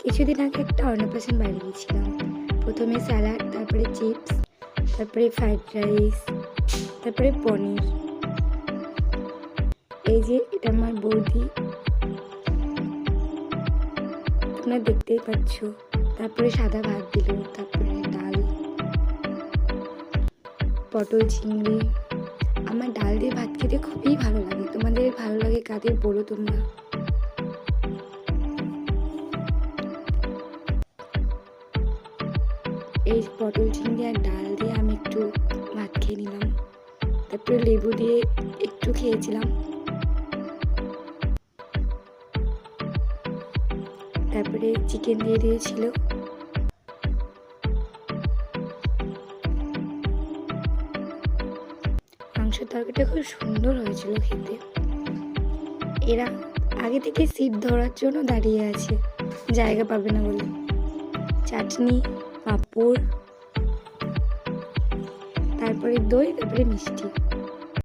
কিছুদিন আগে একটা অন্নপ্রাশন বাড়ি গিয়েছিলাম প্রথমে স্যালাড, তারপরে চিপস, তারপরে ফ্রাইড রাইস, তারপরে পনির। এই যে এটা আমার বৌদি। তোমরা দেখতেই পাচ্ছ। তারপরে সাদা ভাত দিল, তারপরে ডাল। পটল চিংড়ি আমার ডাল দিয়ে ভাত খেতে খুবই ভালো লাগে। তোমাদের ভালো লাগে, কাদের বলো তোমরা। এই পটল চিংড়ি আর ডাল দিয়ে আমি একটু ভাত খেয়ে নিলাম। তারপরে লেবু দিয়ে একটু খেয়েছিলাম। তারপরে চিকেন দিয়ে দিয়েছিল। মাংসের তরকারিটা খুব সুন্দর হয়েছিল খেতে। এরা আগে থেকে সিট ধরার জন্য দাঁড়িয়ে আছে। জায়গা পাবে না বলে। চাটনি পাঁপড় তারপরে দই তারপরে মিষ্টি।